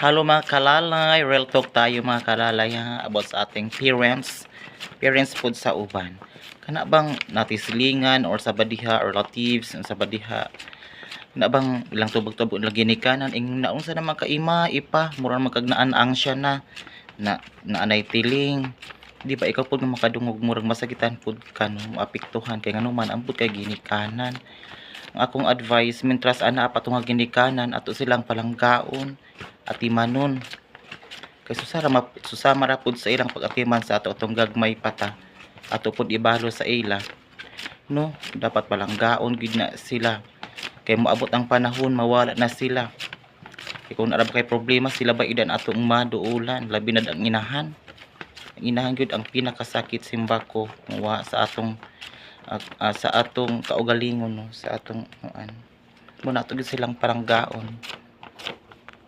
Hello mga kalalay, real talk tayo mga kalalay ha, about sa ating parents, parents food sa uban. Kana bang natislingan or sa badiha or relatives sa badiha? Na bang ilang tubog-tubog na ginikanan ing naun sa naman kaima ipa murang magkagnaan ang siya na na naanay tiling. Di ba ikaw pud makadungog murang masakitan pud ka no maapektuhan kay ngano man ambot kay ginikanan ang akong advice mintras ana pa ginikanan ato silang palanggaon at imanon kay susara ma, susama ra pud sa ilang pag-atiman sa ato atong gagmay pata. Ato pud ibalo sa ila. No dapat palanggaon gid na sila. Kay moabot ang panahon mawala na sila. Kay kung arab kay problema sila ba idan atong maduulan? Labi na ang inahan. Ang inahan gyud ang pinakasakit simbako wa sa atong ah, ah, sa atong kaugalingon no? Sa atong ano mo na gyud silang parang gaon